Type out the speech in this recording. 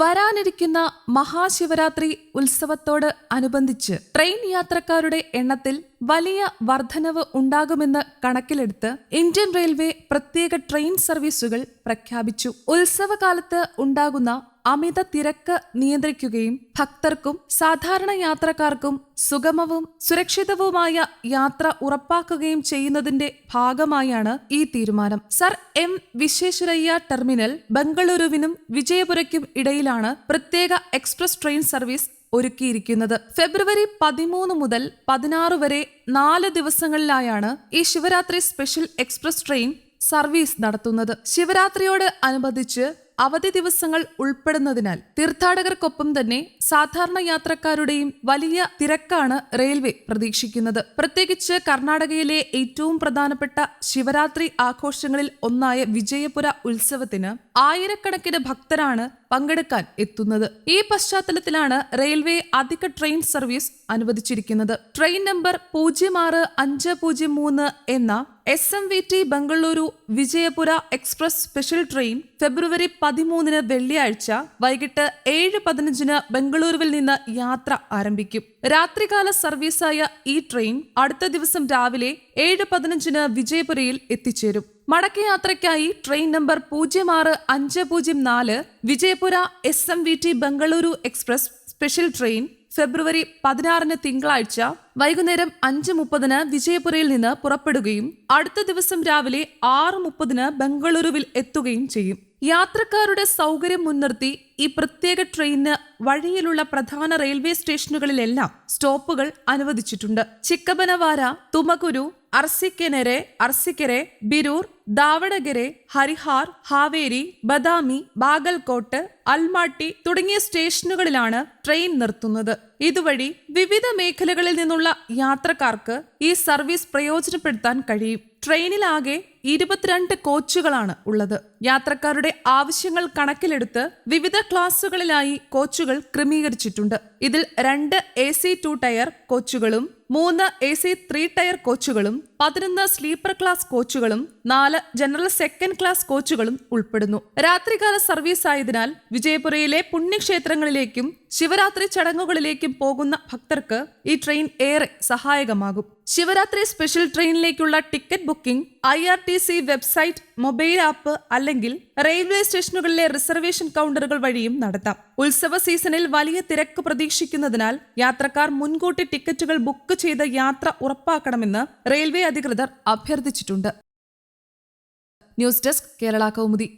വരാനിരിക്കുന്ന മഹാശിവരാത്രി ഉത്സവത്തോട് അനുബന്ധിച്ച് ട്രെയിൻ യാത്രക്കാരുടെ എണ്ണത്തിൽ വലിയ വർധനവ് ഉണ്ടാകുമെന്ന് കണക്കിലെടുത്ത് ഇന്ത്യൻ റെയിൽവേ പ്രത്യേക ട്രെയിൻ സർവീസുകൾ പ്രഖ്യാപിച്ചു. ഉത്സവകാലത്ത് ഉണ്ടാകുന്ന അമിത തിരക്ക് നിയന്ത്രിക്കുകയും ഭക്തർക്കും സാധാരണ യാത്രക്കാർക്കും സുഗമവും സുരക്ഷിതവുമായ യാത്ര ഉറപ്പാക്കുകയും ചെയ്യുന്നതിന്റെ ഭാഗമായാണ് ഈ തീരുമാനം. സർ എം വിശ്വേശ്വരയ്യ ടെർമിനൽ ബംഗളൂരുവിനും വിജയപുരയ്ക്കും ഇടയിലാണ് പ്രത്യേക എക്സ്പ്രസ് ട്രെയിൻ സർവീസ് ഒരുക്കിയിരിക്കുന്നത്. ഫെബ്രുവരി പതിമൂന്ന് മുതൽ പതിനാറ് വരെ നാല് ദിവസങ്ങളിലായാണ് ഈ Shivaratri special express train service നടത്തുന്നത്. ശിവരാത്രിയോട് അനുബന്ധിച്ച് അവധി ദിവസങ്ങൾ ഉൾപ്പെടുന്നതിനാൽ തീർത്ഥാടകർക്കൊപ്പം തന്നെ സാധാരണ യാത്രക്കാരുടെയും വലിയ തിരക്കാണ് റെയിൽവേ പ്രതീക്ഷിക്കുന്നത്. പ്രത്യേകിച്ച് കർണാടകയിലെ ഏറ്റവും പ്രധാനപ്പെട്ട ശിവരാത്രി ആഘോഷങ്ങളിൽ ഒന്നായ വിജയപുര ഉത്സവത്തിന് ആയിരക്കണക്കിന് ഭക്തരാണ് പങ്കെടുക്കാൻ എത്തുന്നത്. ഈ പശ്ചാത്തലത്തിലാണ് റെയിൽവേ അധിക ട്രെയിൻ സർവീസ് അനുവദിച്ചിരിക്കുന്നത്. ട്രെയിൻ നമ്പർ പൂജ്യം ആറ് അഞ്ച് പൂജ്യം മൂന്ന് എന്ന S M V T Bengaluru Vijayapura express special train ഫെബ്രുവരി പതിമൂന്നിന് വെള്ളിയാഴ്ച വൈകിട്ട് ഏഴ് പതിനഞ്ചിന് ബംഗളൂരുവിൽ നിന്ന് യാത്ര ആരംഭിക്കും. രാത്രികാല സർവീസായ ഈ ട്രെയിൻ അടുത്ത ദിവസം രാവിലെ ഏഴ് പതിനഞ്ചിന് വിജയപുരയിൽ എത്തിച്ചേരും. മടക്കയാത്രയ്ക്കായി ട്രെയിൻ നമ്പർ പൂജ്യം ആറ് അഞ്ച് പൂജ്യം നാല് Vijayapura S M V T Bengaluru express special train ഫെബ്രുവരി പതിനാറിന് തിങ്കളാഴ്ച വൈകുന്നേരം അഞ്ച് മുപ്പതിന് വിജയപുരയിൽ നിന്ന് പുറപ്പെടുകയും അടുത്ത ദിവസം രാവിലെ ആറ് മുപ്പതിന് ബംഗളൂരുവിൽ എത്തുകയും ചെയ്യും. യാത്രക്കാരുടെ സൗകര്യം മുൻനിർത്തി ഈ പ്രത്യേക ട്രെയിനിന് വഴിയിലുള്ള പ്രധാന റെയിൽവേ സ്റ്റേഷനുകളിലെല്ലാം സ്റ്റോപ്പുകൾ അനുവദിച്ചിട്ടുണ്ട്. ചിക്കബനവാര തുമകുരു അർസിക്കെനെരെ അർസിക്കരെ ബിരൂർ ദാവടഗരെ ഹരിഹാർ ഹാവേരി ബദാമി ബാഗൽകോട്ട് അൽമാട്ടി തുടങ്ങിയ സ്റ്റേഷനുകളിലാണ് ട്രെയിൻ നിർത്തുന്നത്. ഇതുവഴി വിവിധ മേഖലകളിൽ നിന്നുള്ള യാത്രക്കാർക്ക് ഈ സർവീസ് പ്രയോജനപ്പെടുത്താൻ കഴിയും. ട്രെയിനിലാകെ ഇരുപത്തിരണ്ട് കോച്ചുകളാണ് ഉള്ളത്. യാത്രക്കാരുടെ ആവശ്യങ്ങൾ കണക്കിലെടുത്ത് വിവിധ ക്ലാസുകളിലായി കോച്ചുകൾ ക്രമീകരിച്ചിട്ടുണ്ട്. ഇതിൽ രണ്ട് എ സി ടു ടയർ കോച്ചുകളും മൂന്ന് എ സി ത്രീ ടയർ കോച്ചുകളും പതിനൊന്ന് സ്ലീപ്പർ ക്ലാസ് കോച്ചുകളും നാല് ജനറൽ സെക്കൻഡ് ക്ലാസ് കോച്ചുകളും ഉൾപ്പെടുന്നു. രാത്രികാല സർവീസ് ആയതിനാൽ വിജയപുരയിലെ പുണ്യക്ഷേത്രങ്ങളിലേക്കും ശിവരാത്രി ചടങ്ങുകളിലേക്കും പോകുന്ന ഭക്തർക്ക് ഈ ട്രെയിൻ ഏറെ സഹായകമാകും. Shivaratri special ട്രെയിനിലേക്കുള്ള ticket booking I R T C website mobile app അല്ലെങ്കിൽ റെയിൽവേ സ്റ്റേഷനുകളിലെ റിസർവേഷൻ കൗണ്ടറുകൾ വഴിയും നടത്താം. ഉത്സവ സീസണിൽ വലിയ തിരക്ക് പ്രതീക്ഷിക്കുന്നതിനാൽ യാത്രക്കാർ മുൻകൂട്ടി ടിക്കറ്റുകൾ ബുക്ക് ചെയ്ത് യാത്ര ഉറപ്പാക്കണമെന്ന് റെയിൽവേ അധികൃതർ അഭ്യർത്ഥിച്ചിട്ടുണ്ട്. News desk Kerala Kaumudi.